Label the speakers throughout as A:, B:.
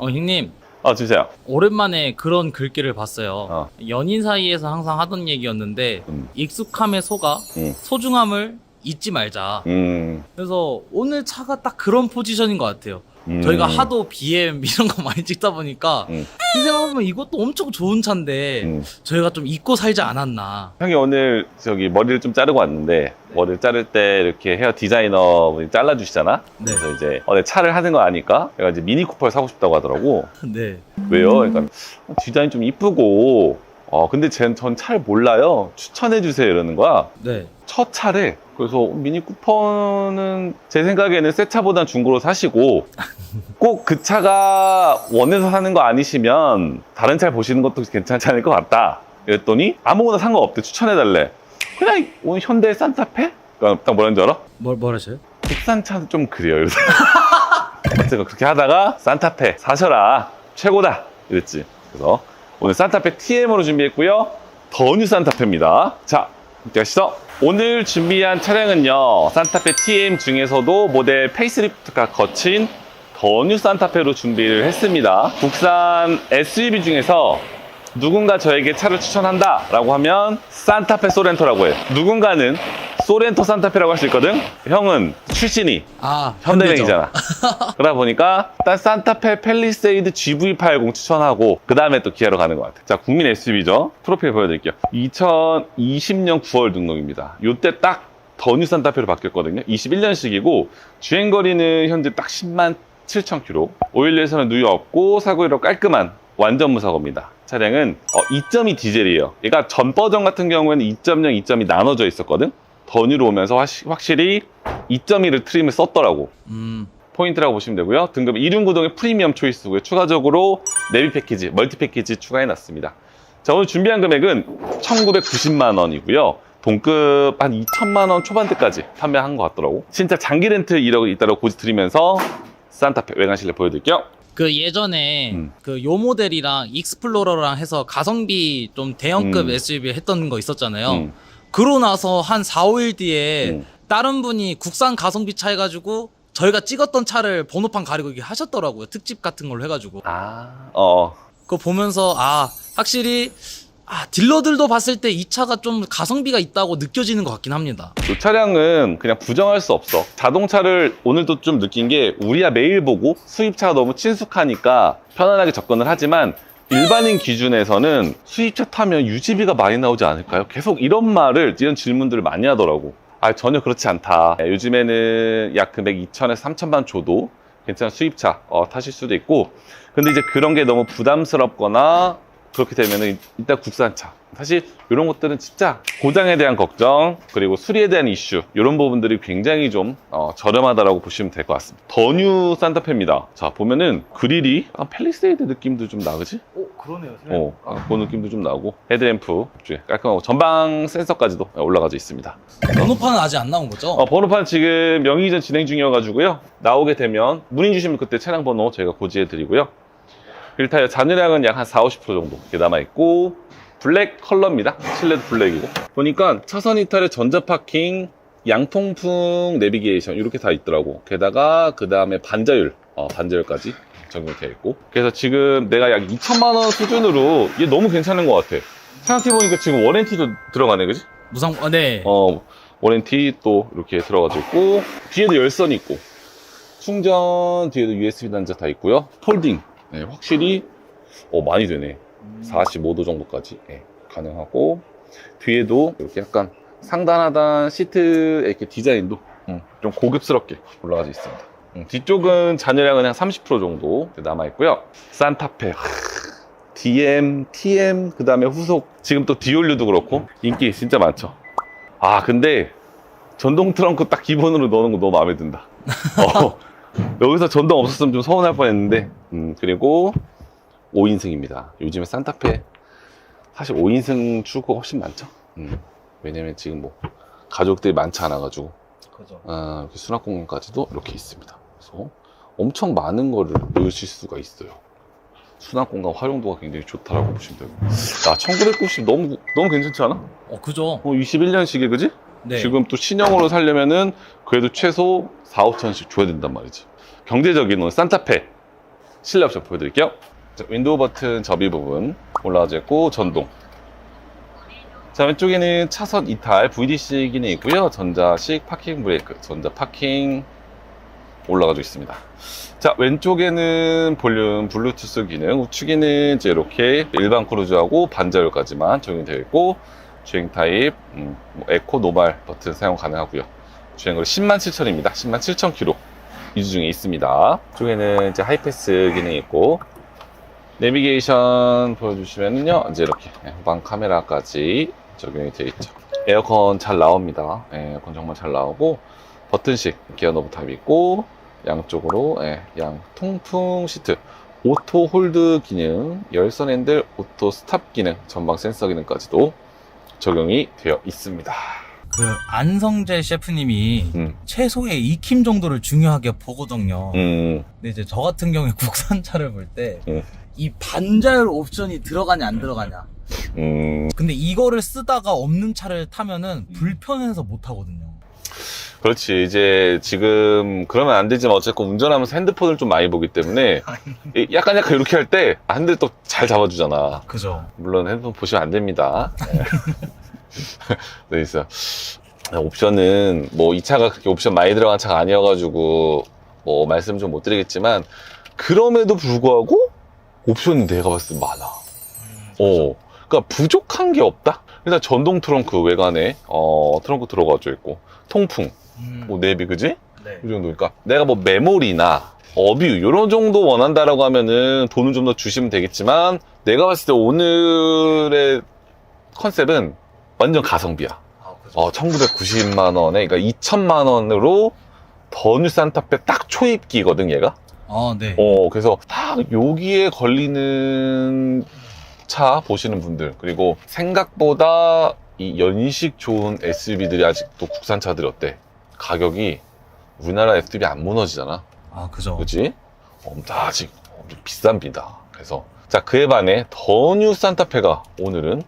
A: 어, 형님.
B: 어, 주세요.
A: 오랜만에 그런 글귀를 봤어요.
B: 어.
A: 연인 사이에서 항상 하던 얘기였는데
B: 음.
A: 익숙함에 속아
B: 음.
A: 소중함을 잊지 말자.
B: 음.
A: 그래서 오늘 차가 딱 그런 포지션인 것 같아요.
B: 음.
A: 저희가 하도 BM 이런 거 많이 찍다 보니까
B: 음.
A: 생각해보면 이것도 엄청 좋은 차인데
B: 음.
A: 저희가 좀 잊고 살지 않았나.
B: 형이 오늘 저기 머리를 좀 자르고 왔는데 머리를 자를 때 이렇게 헤어 디자이너 분이 잘라주시잖아.
A: 네.
B: 그래서 이제 어, 내 차를 하는 거 아니까 내가 이제 미니 쿠퍼를 사고 싶다고 하더라고.
A: 네.
B: 왜요? 그러니까 어, 디자인 좀 이쁘고 어 근데 전 차를 몰라요. 추천해 주세요 이러는 거야.
A: 네.
B: 첫 차래. 그래서 미니 쿠퍼는 제 생각에는 새 차보단 중고로 사시고 꼭 그 차가 원해서 사는 거 아니시면 다른 차 보시는 것도 괜찮지 않을 것 같다. 그랬더니 아무거나 상관없대 추천해달래. 그냥 오늘 현대 산타페? 그러니까 딱 뭐라는 줄 알아?
A: 뭘, 뭘 하셔요?
B: 국산 차는 좀 그래요. 그래서 어쨌든 그렇게 하다가 산타페 사셔라. 최고다. 이랬지. 그래서 오늘 산타페 TM으로 준비했고요. 더 뉴 산타페입니다. 자, 함께 가시죠. 오늘 준비한 차량은요. 산타페 TM 중에서도 모델 페이스리프트가 거친 더 뉴 산타페로 준비를 했습니다. 국산 SUV 중에서 누군가 저에게 차를 추천한다 라고 하면 산타페 소렌토라고 해요. 누군가는 소렌토 산타페라고 할 수 있거든. 형은 출신이
A: 아,
B: 현대명이잖아. 그러다 보니까 일단 산타페 펠리세이드 GV80 추천하고 그 다음에 또 기아로 가는 것 같아. 자, 국민 SUV죠. 프로필 보여드릴게요. 2020년 9월 등록입니다. 요때 딱 더뉴 산타페로 바뀌었거든요. 21년식이고 주행거리는 현재 딱 10만 7천 킬로. 오일에서는 누유 없고 사고율도 깔끔한 완전 무사고입니다. 차량은 2.2 디젤이에요. 얘가 전 버전 같은 경우에는 2.0, 2.2 나눠져 있었거든. 더뉴로 오면서 확- 확실히 2.2를 트림을 썼더라고.
A: 음,
B: 포인트라고 보시면 되고요. 등급 1륜 구동의 프리미엄 초이스고요. 추가적으로 내비 패키지, 멀티 패키지 추가해놨습니다. 자, 오늘 준비한 금액은 1,990만 원이고요. 동급 한 2천만 원 초반대까지 판매한 것 같더라고. 진짜 장기 렌트 이러고 있다고 고지 드리면서 산타페 외관 실내 보여드릴게요.
A: 그 예전에
B: 음.
A: 그요 모델이랑 익스플로러랑 해서 가성비 좀 대형급
B: 음.
A: SUV 했던 거 있었잖아요.
B: 음.
A: 그러고 나서 한 4, 5일 뒤에
B: 음.
A: 다른 분이 국산 가성비 차 해가지고 저희가 찍었던 차를 번호판 가리고 이렇게 하셨더라고요. 특집 같은 걸로 해가지고.
B: 아, 어,
A: 그거 보면서 아 확실히 아 딜러들도 봤을 때 이 차가 좀 가성비가 있다고 느껴지는 것 같긴 합니다.
B: 이 차량은 그냥 부정할 수 없어. 자동차를 오늘도 좀 느낀 게 우리야 매일 보고 수입차가 너무 친숙하니까 편안하게 접근을 하지만 일반인 기준에서는 수입차 타면 유지비가 많이 나오지 않을까요? 계속 이런 말을, 이런 질문들을 많이 하더라고. 아, 전혀 그렇지 않다. 요즘에는 약 금액 2천에서 3천만 줘도 괜찮은 수입차 어, 타실 수도 있고. 근데 이제 그런 게 너무 부담스럽거나 그렇게 되면은 일단 국산차. 사실 이런 것들은 진짜 고장에 대한 걱정 그리고 수리에 대한 이슈 이런 부분들이 굉장히 좀 어, 저렴하다라고 보시면 될 것 같습니다. 더뉴 산타페입니다. 자 보면은 그릴이 약간 펠리세이드 느낌도 좀 나그지?
A: 오 그러네요.
B: 어, 아, 그 느낌도 좀 나고 헤드램프 깔끔하고 전방 센서까지도 올라가져 있습니다.
A: 번호판은 아직 안 나온 거죠?
B: 어, 번호판 지금 명의이전 진행 중이어가지고요. 나오게 되면 문의 주시면 그때 차량 번호 저희가 고지해 드리고요. 일타의 잔유량은 약 한 4, 50% 정도 이렇게 남아있고 블랙 컬러입니다. 실내도 블랙이고 보니까 차선 이탈에 전자 파킹, 양통풍 내비게이션 이렇게 다 있더라고. 게다가 그 다음에 반자율, 어, 반자율까지 적용되어 있고 그래서 지금 내가 약 2천만 원 수준으로 얘 너무 괜찮은 것 같아. 생각해보니까 지금 워렌티도 들어가네, 그지?
A: 무상 어, 네.
B: 어, 워렌티 또 이렇게 들어가져 있고, 뒤에도 열선이 있고, 충전 뒤에도 USB 단자 다 있고요. 폴딩. 네, 확실히, 어, 많이 되네. 45도 정도까지 예, 가능하고, 뒤에도 이렇게 약간 상단하단 시트 이렇게 디자인도 음, 좀 고급스럽게 올라가져 있습니다. 음, 뒤쪽은 잔여량은 한 30% 정도 남아 있고요. 산타페. DM, TM, 그 다음에 후속, 지금 또 디올류도 그렇고, 인기 진짜 많죠. 아, 근데, 전동 트렁크 딱 기본으로 넣는 거 너무 마음에 든다. 어, 여기서 전동 없었으면 좀 서운할 뻔 했는데, 음, 그리고 5인승입니다. 요즘에 산타페, 사실 5인승 출고가 훨씬 많죠. 음, 왜냐면 지금 뭐, 가족들이 많지 않아 가지고,
A: 그죠.
B: 아, 이렇게 수납 공간까지도 이렇게 있습니다. 그래서 엄청 많은 거를 넣으실 수가 있어요. 수납 공간 활용도가 굉장히 좋다라고 보시면 되고. 야, 1990 너무, 너무 괜찮지 않아?
A: 어 그죠.
B: 어, 21년식에, 그지?
A: 네.
B: 지금 또 신형으로 살려면은 그래도 최소 4, 5천씩 줘야 된단 말이지. 경제적인 오늘 산타페. 실내 옵 션 보여드릴게요. 자, 윈도우 버튼 접이 부분 올라와져 있고 전동. 자 왼쪽에는 차선 이탈 VDC 기능이 있고요. 전자식 파킹 브레이크, 전자 파킹 올라가져 있습니다. 자 왼쪽에는 볼륨 블루투스 기능, 우측에는 이제 이렇게 일반 크루즈하고 반자율까지만 적용되어 있고 주행 타입 음, 뭐 에코 노말 버튼 사용 가능하고요. 주행거리 10만 7천입니다. 10만 7천 킬로 유지 중에 있습니다. 쪽에는 이제 하이패스 기능이 있고 내비게이션 보여주시면요 이제 이렇게 후방 카메라까지 적용이 되어 있죠. 에어컨 잘 나옵니다. 예, 에어컨 정말 잘 나오고 버튼식 기어 노브 탑이 있고 양쪽으로 예, 양 통풍 시트 오토 홀드 기능, 열선 핸들, 오토 스탑 기능, 전방 센서 기능까지도 적용이 되어 있습니다.
C: 그 안성재 셰프님이
B: 음,
C: 최소의 익힘 정도를 중요하게 보거든요.
B: 음,
C: 근데 이제 저 같은 경우에 국산차를 볼 때 이
B: 음.
C: 반자율 옵션이 들어가냐 안 들어가냐.
B: 음,
C: 근데 이거를 쓰다가 없는 차를 타면은 불편해서 못 타거든요.
B: 그렇지. 이제 지금 그러면 안 되지만 어쨌건 운전하면서 핸드폰을 좀 많이 보기 때문에 이 약간 약간 이렇게 할 때 핸들 또 잘 잡아주잖아.
C: 그죠?
B: 물론 핸드폰 보시면 안 됩니다. 네, 있어. 옵션은 뭐 이 차가 그렇게 옵션 많이 들어간 차가 아니어가지고 뭐 말씀 좀 못 드리겠지만 그럼에도 불구하고 옵션이 내가 봤을 때 많아. 어, 그러니까 부족한 게 없다. 일단 전동 트렁크 외관에 어 트렁크 들어가져 있고 통풍,
C: 음,
B: 뭐 내비 그지?
C: 네.
B: 이 정도니까 내가 뭐 메모리나 어뷰 이런 정도 원한다라고 하면은 돈은 좀 더 주시면 되겠지만 내가 봤을 때 오늘의 컨셉은 완전 가성비야.
C: 아, 그죠?
B: 어, 1990만 원에 그러니까 2천만 원으로 더뉴 산타페 딱 초입기거든 얘가.
C: 아, 네.
B: 어, 그래서 딱 여기에 걸리는 차 보시는 분들, 그리고 생각보다 이 연식 좋은 SUV들이 아직도 국산차들이 어때? 가격이 우리나라 SUV 안 무너지잖아.
C: 아, 그죠?
B: 그지? 어, 나 아직 엄청 비쌉니다. 그래서, 자, 그에 반해 더 뉴 산타페가 오늘은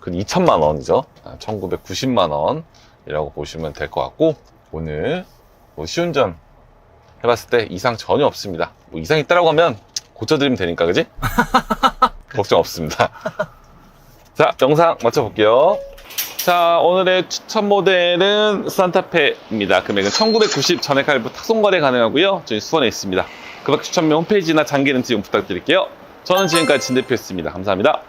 B: 그 2천만 원이죠. 1990만 원이라고 보시면 될 것 같고, 오늘 뭐 시운전 해봤을 때 이상 전혀 없습니다. 뭐 이상 있다라고 하면 고쳐드리면 되니까, 그지? 걱정 없습니다. 자, 영상 맞춰볼게요. 자, 오늘의 추천 모델은 산타페입니다. 금액은 1990 전액 할부 탁송 거래 가능하고요. 저희 수원에 있습니다. 그밖 추천명 홈페이지나 장기 렌트 이용 부탁드릴게요. 저는 지금까지 진 대표였습니다. 감사합니다.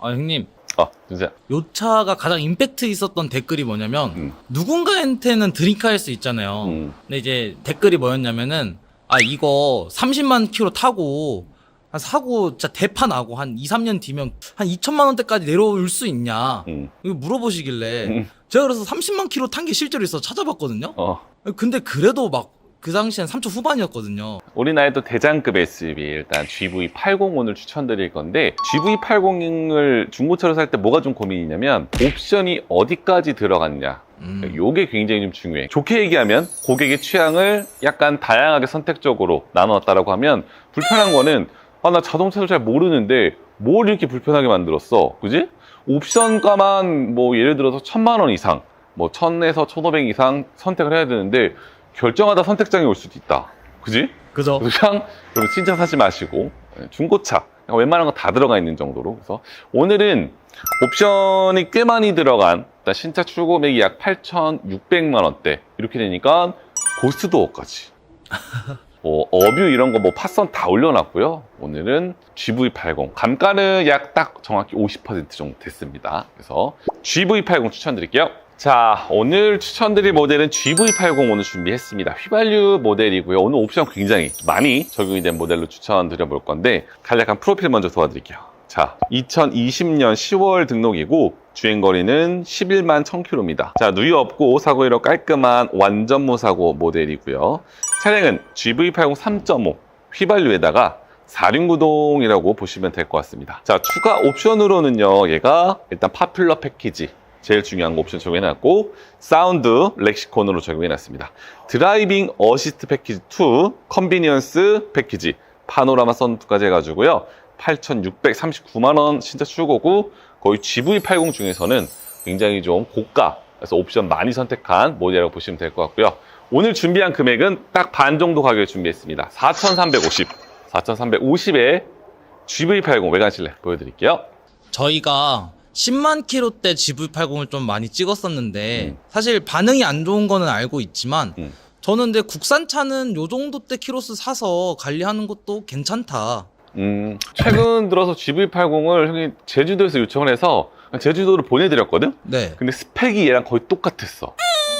A: 아 형님
B: 아, 진짜.
A: 요 차가 가장 임팩트 있었던 댓글이 뭐냐면
B: 음.
A: 누군가한테는 드림카일 수 있잖아요.
B: 음.
A: 근데 이제 댓글이 뭐였냐면은 아 이거 30만 킬로 타고 한 사고 진짜 대파 나고 한 2, 3년 뒤면 한 2천만 원대까지 내려올 수 있냐
B: 음.
A: 이거 물어보시길래
B: 음.
A: 제가 그래서 30만 킬로 탄 게 실제로 있어 서 찾아봤거든요.
B: 어.
A: 근데 그래도 막 그 당시엔 3초 후반이었거든요.
B: 우리 나의 또 대장급 SUV 일단 GV80 오늘 추천드릴 건데 GV80을 중고차로 살 때 뭐가 좀 고민이냐면 옵션이 어디까지 들어갔냐
A: 음.
B: 요게 굉장히 좀 중요해. 좋게 얘기하면 고객의 취향을 약간 다양하게 선택적으로 나눴다라고 하면 불편한 거는 아, 나 자동차를 잘 모르는데 뭘 이렇게 불편하게 만들었어. 그지? 옵션가만 뭐 예를 들어서 천만 원 이상, 뭐 천에서 천오백 이상 선택을 해야 되는데 결정하다 선택장이 올 수도 있다. 그지?
A: 그죠?
B: 그냥 여러분 진짜 사지 마시고 예, 중고차 웬만한 거 다 들어가 있는 정도로 그래서 오늘은 옵션이 꽤 많이 들어간 일단 신차 출고금액이 약 8,600만 원대 이렇게 되니까 고스트도어까지 뭐 어뷰 이런 거뭐 팟선 다 올려놨고요 오늘은 GV80 감가는 약 딱 정확히 50% 정도 됐습니다 그래서 GV80 추천드릴게요 자, 오늘 추천드릴 모델은 GV80 오늘 준비했습니다. 휘발유 모델이고요. 오늘 옵션 굉장히 많이 적용이 된 모델로 추천드려 볼 건데 간략한 프로필 먼저 도와드릴게요. 자, 2020년 10월 등록이고 주행거리는 11만 1000km입니다. 자, 누유 없고 사고 이력 깔끔한 완전 무사고 모델이고요. 차량은 GV80 3.5 휘발유에다가 4륜구동이라고 보시면 될 것 같습니다. 자, 추가 옵션으로는요, 얘가 일단 파퓰러 패키지. 제일 중요한 거 옵션 적용해놨고, 사운드 렉시콘으로 적용해놨습니다. 드라이빙 어시스트 패키지 2, 컨비니언스 패키지, 파노라마 선까지 해가지고요. 8,639만원 신차 출고고, 거의 GV80 중에서는 굉장히 좀 고가, 그래서 옵션 많이 선택한 모델이라고 보시면 될 것 같고요. 오늘 준비한 금액은 딱 반 정도 가격에 준비했습니다. 4,350. 4350에 GV80 외관 실내 보여드릴게요.
A: 저희가 10만 킬로대 GV80을 좀 많이 찍었었는데
B: 음.
A: 사실 반응이 안 좋은 거는 알고 있지만
B: 음.
A: 저는 근데 국산차는 요 정도 대 키로수 사서 관리하는 것도 괜찮다.
B: 음, 최근 들어서 GV80을 형이 제주도에서 요청을 해서 제주도를 보내드렸거든?
A: 네.
B: 근데 스펙이 얘랑 거의 똑같았어.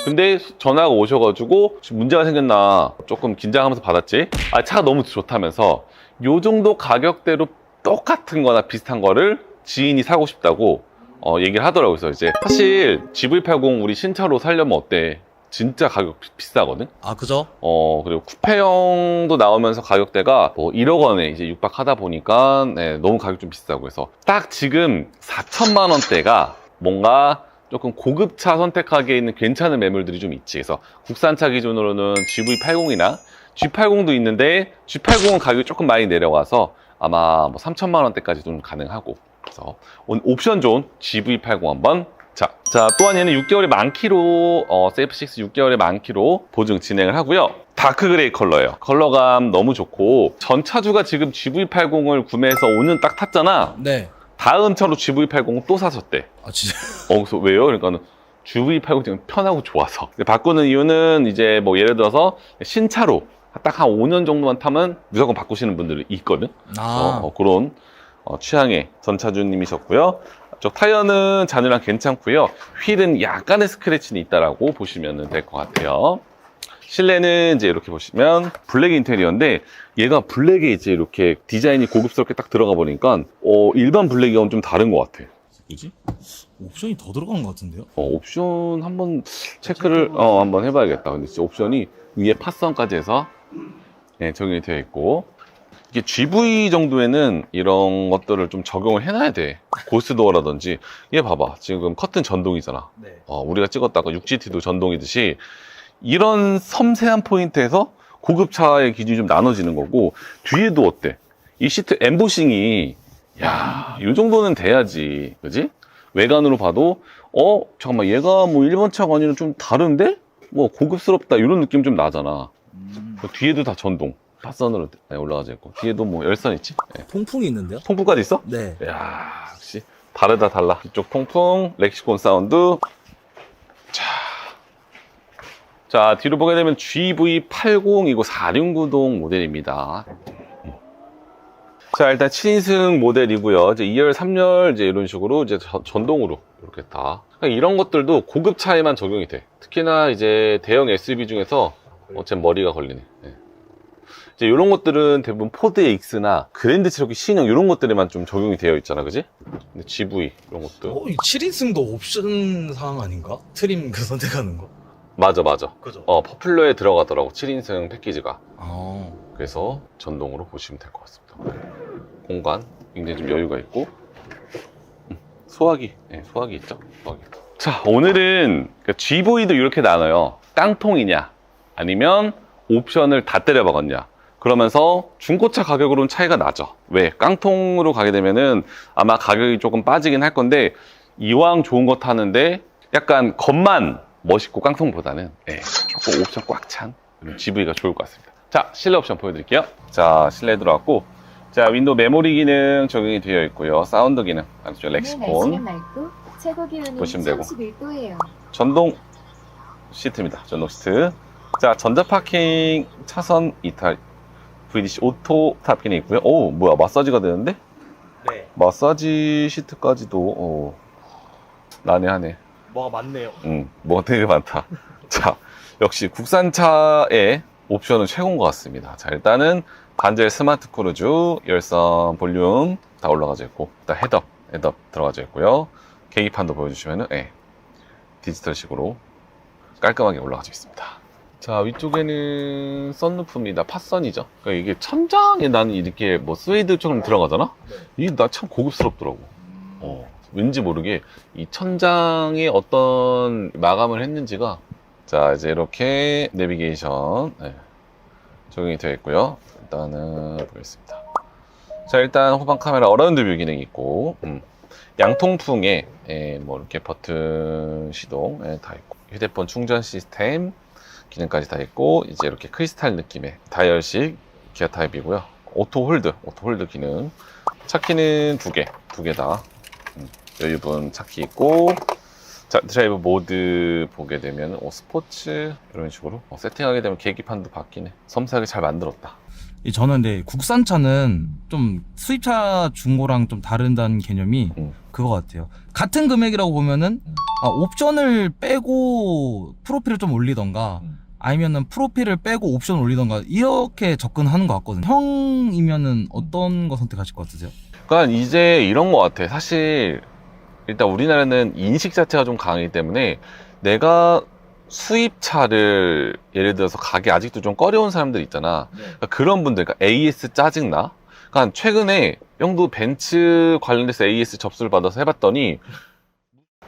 B: 근데 전화가 오셔가지고 문제가 생겼나 조금 긴장하면서 받았지. 아 차가 너무 좋다면서 요 정도 가격대로 똑같은 거나 비슷한 거를 지인이 사고 싶다고 어, 얘기를 하더라고요. 그래서 이제 사실 GV80 우리 신차로 살려면 어때? 진짜 가격 비- 비싸거든?
A: 아 그죠?
B: 어, 그리고 쿠페형도 나오면서 가격대가 뭐 1억 원에 이제 육박하다 보니까 네, 너무 가격 좀 비싸고 해서 딱 지금 4천만 원대가 뭔가 조금 고급차 선택하기에 있는 괜찮은 매물들이 좀 있지. 그래서 국산차 기준으로는 GV80이나 G80도 있는데 G80은 가격이 조금 많이 내려가서 아마 뭐 3천만 원대까지 좀 가능하고 그래서 오늘 옵션 좋은 GV80 한번 자, 자 또한 얘는 6개월에 만 킬로 어, 세이프6 6개월에 만 킬로 보증 진행을 하고요. 다크 그레이 컬러예요. 컬러감 너무 좋고 전차주가 지금 GV80을 구매해서 5년 딱 탔잖아.
A: 네.
B: 다음 차로 GV80 또 사셨대.
A: 아 진짜.
B: 어, 그래서 왜요? 그러니까는 GV80 지금 편하고 좋아서. 바꾸는 이유는 이제 뭐 예를 들어서 신차로 딱 한 5년 정도만 타면 무조건 바꾸시는 분들이 있거든.
A: 아.
B: 어, 어, 그런 어, 취향의 전차주님이셨고요. 저 타이어는 잔유랑 괜찮고요. 휠은 약간의 스크래치는 있다라고 보시면 될 것 같아요. 실내는 이제 이렇게 보시면 블랙 인테리어인데 얘가 블랙에 이제 이렇게 디자인이 고급스럽게 딱 들어가 보니까 어, 일반 블랙이랑 좀 다른 것 같아.
C: 뭐지? 옵션이 더 들어간 것 같은데요?
B: 어, 옵션 한번 체크를 어, 한번 해봐야겠다. 근데 옵션이 위에 파선까지 해서 네, 적용이 되어 있고 이게 GV 정도에는 이런 것들을 좀 적용을 해놔야 돼. 고스도어라든지 얘 봐봐 지금 커튼 전동이잖아.
A: 네.
B: 어, 우리가 찍었다가 6GT도 전동이듯이 이런 섬세한 포인트에서 고급차의 기준이 좀 나눠지는 거고 뒤에도 어때? 이 시트 엠보싱이 야, 이 정도는 돼야지. 그지? 외관으로 봐도 어, 잠깐만 얘가 뭐 일본 차가 아니라 좀 다른데? 뭐 고급스럽다 이런 느낌 좀 나잖아. 그 뒤에도 다 전동. 파선으로 올라가져 있고 뒤에도 뭐 열선 있지? 네.
C: 통풍이 있는데요?
B: 통풍까지 있어?
C: 네.
B: 야 역시 다르다 달라 이쪽 통풍 렉시콘 사운드 자, 자 뒤로 보게 되면 GV80이고 4륜구동 모델입니다 자 일단 7인승 모델이고요 이제 2열 3열 이제 이런 식으로 이제 저- 전동으로 이렇게 다 그러니까 이런 것들도 고급 차에만 적용이 돼 특히나 이제 대형 SUV 중에서 어제 머리가 걸리네 네. 이제 이런 것들은 대부분 포드 X나 그랜드 체로키 신형 이런 것들에만 좀 적용이 되어 있잖아, 그지? 근데 GV 이런 것도
C: 어, 이 7인승도 옵션 사항 아닌가? 트림 그 선택하는 거.
B: 맞아, 맞아.
C: 그죠?
B: 어 퍼플러에 들어가더라고 7인승 패키지가.
C: 아.
B: 그래서 전동으로 보시면 될 것 같습니다. 공간 굉장히 좀 여유가 있고 음, 소화기, 네, 소화기 있죠? 소화기. 자, 오늘은 그 GV도 이렇게 나눠요. 깡통이냐, 아니면 옵션을 다 때려 박았냐. 그러면서 중고차 가격으로는 차이가 나죠. 왜? 깡통으로 가게 되면은 아마 가격이 조금 빠지긴 할 건데 이왕 좋은 거 타는데 약간 겉만 멋있고 깡통보다는 예, 조금 옵션 꽉 찬 GV가 좋을 것 같습니다. 자, 실내 옵션 보여드릴게요. 자, 실내 들어왔고 자, 윈도우 메모리 기능 적용이 되어 있고요. 사운드 기능? 렉시콘.
D: 맑고 최고 기온은
B: 보시면 되고.
D: 31도예요.
B: 전동 시트입니다. 전동 시트. 자, 전자 파킹 차선 이탈 VDC 오토 탑기능이 있고요. 오, 뭐야, 마사지가 되는데?
C: 네.
B: 마사지 시트까지도 오, 난해하네.
C: 뭐가 많네요.
B: 음, 뭐가 되게 많다. 자, 역시 국산차의 옵션은 최고인 것 같습니다. 자, 일단은 반젤 스마트 크루즈, 열선 볼륨 다 올라가져 있고, 일단 헤드업, 헤드업 들어가져 있고요. 계기판도 보여주시면은, 예, 디지털식으로 깔끔하게 올라가져 있습니다. 자, 위쪽에는 썬루프입니다. 팟선이죠. 그러니까 이게 천장에 나는 이렇게 뭐 스웨이드처럼 들어가잖아? 이게 나 참 고급스럽더라고. 어, 왠지 모르게 이 천장에 어떤 마감을 했는지가 자 이제 이렇게 내비게이션 네, 적용이 되어 있고요 일단은 보겠습니다 자 일단 후방 카메라 어라운드 뷰 기능이 있고 음, 양통풍에 예, 뭐 이렇게 버튼 시동 예, 다 있고 휴대폰 충전 시스템 기능까지 다 있고 이제 이렇게 크리스탈 느낌의 다이얼식 기아 타입이고요 오토 홀드, 오토 홀드 기능. 차키는 두 개, 두 개 다. 음, 여유분 차키 있고. 자, 드라이브 모드 보게 되면 어, 스포츠 이런 식으로 어, 세팅하게 되면 계기판도 바뀌네. 섬세하게 잘 만들었다.
A: 이 저는 근데 국산차는 좀 수입차 중고랑 좀 다른다는 개념이
B: 음.
A: 그거 같아요. 같은 금액이라고 보면은
B: 음.
A: 아, 옵션을 빼고 프로필을 좀 올리던가
B: 음.
A: 아니면은 프로필을 빼고 옵션 올리던가 이렇게 접근하는 것 같거든요. 형이면은 어떤 거 선택하실 것 같으세요?
B: 그러니까 이제 이런 것 같아. 사실 일단 우리나라는 인식 자체가 좀 강하기 때문에 내가 수입차를 예를 들어서 가게 아직도 좀 꺼려운 사람들 있잖아. 그러니까 그런 분들, 그러니까 AS 짜증나. 그러니까 최근에 형도 벤츠 관련돼서 AS 접수를 받아서 해봤더니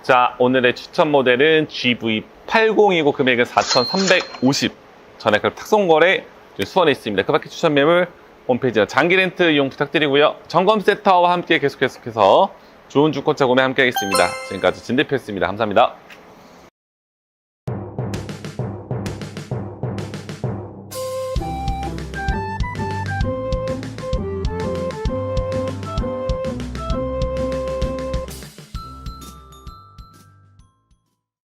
B: 자 오늘의 추천 모델은 GV80이고 금액은 4,350 전액금 탁송거래 수원에 있습니다. 그 밖에 추천 매물 홈페이지와 장기 렌트 이용 부탁드리고요. 점검 센터와 함께 계속 계속해서 좋은 주권차 구매 함께 하겠습니다. 지금까지 진 대표였습니다. 감사합니다.